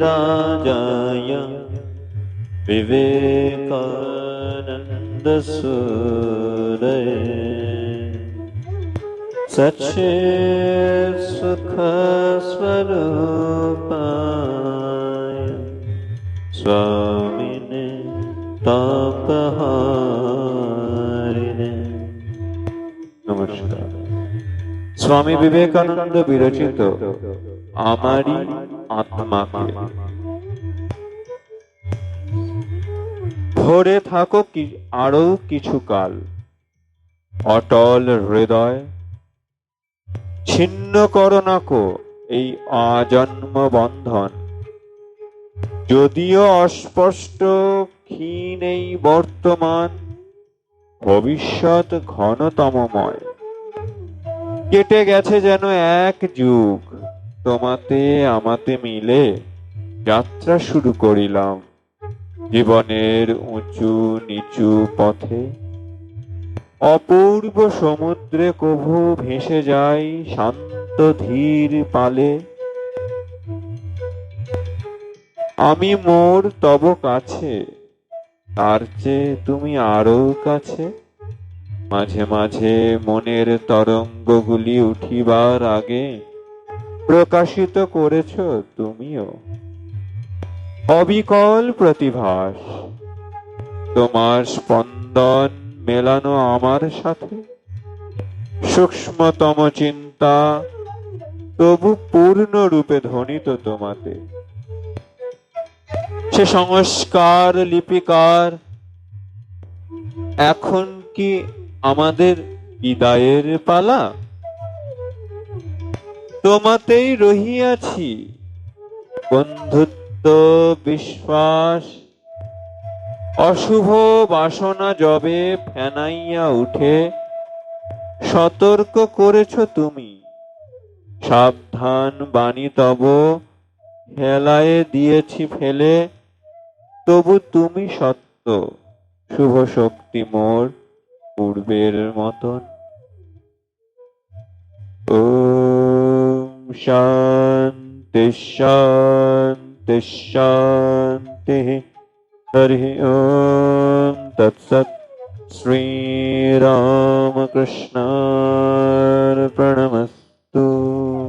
नमस्वीयतिराजाय विवेकानन्दसूद सुखस्वरूपाय स्वामिने तापहा নমস্কার স্বামী বিবেকানন্দ বিরচিত আমারই আত্মাকে। ধরে থাকো কি আরও কিছু কাল। অটল হৃদয়, ছিন্ন করো নাকো এই আজন্ম বন্ধন। যদিও অস্পষ্ট ক্ষীণ এই বর্তমান, ভবিষ্যৎ ঘনতমময়। কেটে গেছে যেন এক যুগ। তোমাতে, আমাতে মিলে যাত্রা শুরু করিলাম। জীবনের উঁচু, নিচু পথে অপূর্ব সমুদ্রে কভু ভেসে যাই শান্ত ধীর পালে। আমি মোর তব কাছে, তার চেয়ে তুমি আরও কাছে। মাঝে মাঝে মনের তরঙ্গগুলি উঠিবার আগে প্রকাশিত করেছ তুমিও। অবিকল প্রতিভাস। তোমার স্পন্দন মেলানো আমার সাথে। সূক্ষ্মতম চিন্তা তবু পূর্ণরূপে ধ্বনিত তোমাতে। সে সংস্কার লিপিকার, এখন কি আমাদের বিদায়ের পালা। তোমাতেই রহিয়াছি বন্ধুত্ব, বিশ্বাস। অশুভ বাসনা জবে ফেনাইয়া উঠে, সতর্ক করেছ তুমি। সাবধান বাণী তব হেলায় দিয়েছি ফেলে, তবু তুমি সত্য। শুভ শক্তি মোর। পূর্বের মতন ওম শান্তি শান্তি শান্তি হরি ওম তৎসৎ শ্রীরামকৃষ্ণার্পণমস্তু